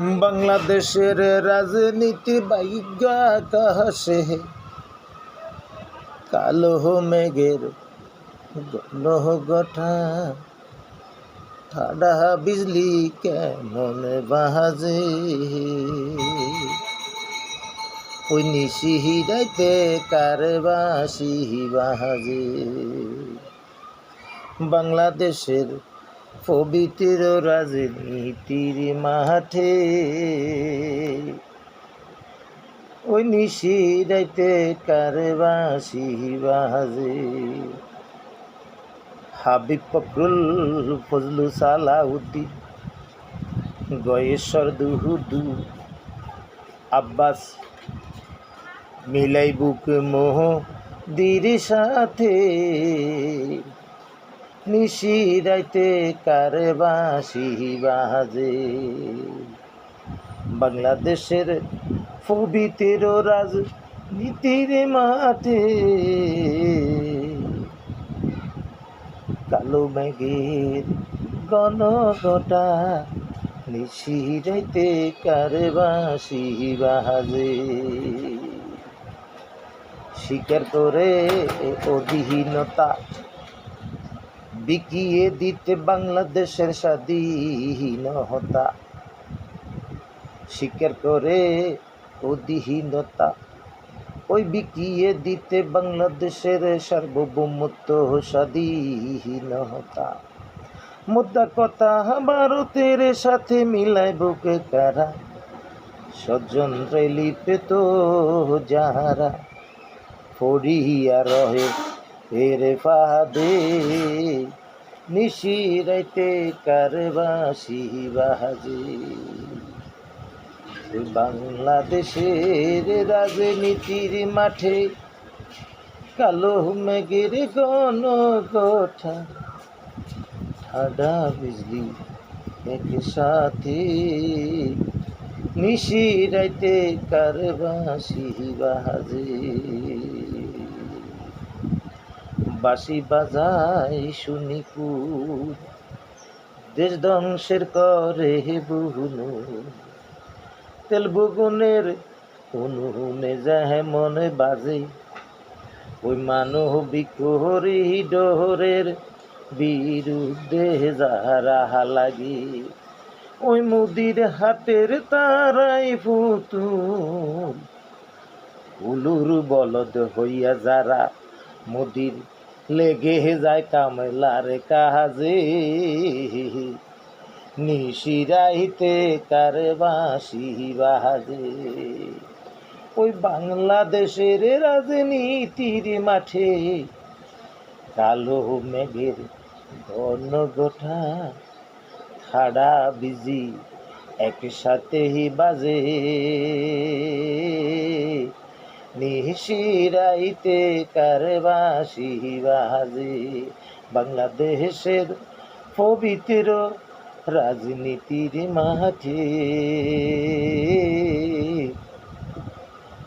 বাংলাদেশের রাজনীতি বাইজ্ঞ আকাশে কালো মেঘের গণ গঠা। ঠাডা বিজলি কেমন বাজে। ওই নিশিহিরাইতে কারবাসি বাজে। বাংলাদেশের পবিত্র রাজনীতির মাঠে। ওই নিশি নিশিরাইতে কারবাসি বাজে। হাবিব ফখরুল, ফজলু সালাউদ্দিন, গয়েশ্বর দুহুদু, আব্বাস মিলাই বুক মোহ দির সাথে। নিশিরাইতে কারবাসি বাজে। বাংলাদেশের পবিত্র রাজনীতির মাঠে কালো মেঘের গণ গোটা নিশিরাইতে কারবাসি বাজে। স্বীকার করে অধীনতা বিকিয়ে দিতে বাংলাদেশের স্বাধীনতা। স্বীকার করে অধীনতা। ওই বিকিয়ে দিতে বাংলাদেশের সার্বভৌমত্ব স্বাধীনতা। মুদ্রা কথা ভারতের সাথে মিলায় বুকে কারা? সজ্জন লিপে তো যাহারা। পড়িয়া রহে এর ফাদে। নিশিরাইতে কারবাসি বাজে বাংলাদেশের রাজনীতির মাঠে কালো মেঘের গণ গোঠা ঠাডা বিজলি একসাথে নিশিরাইতে কারবাসি বাজে বাসি বাজাই শুনি কুর দেশ ধ্বংসের করে বহুনু তেল বগুনের উনুনে যাহে মনে বাজে। ওই মানুহ বিকোহরি ডোহরের বিরুদ্ধে যারা লাগি ওই মুদির হাতের তারাই ফুতুল উলুর বলদ হইয়া যারা মুদির লেগে যায় কামলার কাজে। নিশিরাইতে কারবাসি বাজে। ওই বাংলাদেশের রাজনীতির মাঠে কালো মেঘের ঘন গোঠা খাড়া বিজি একসাথেই বাজে। নিশিরাইতে কারবাসি বাজে বাংলাদেশের পবিত্র রাজনীতির মাঠে।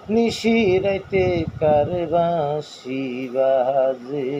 নিশিরাইতে কারবাসি বাজে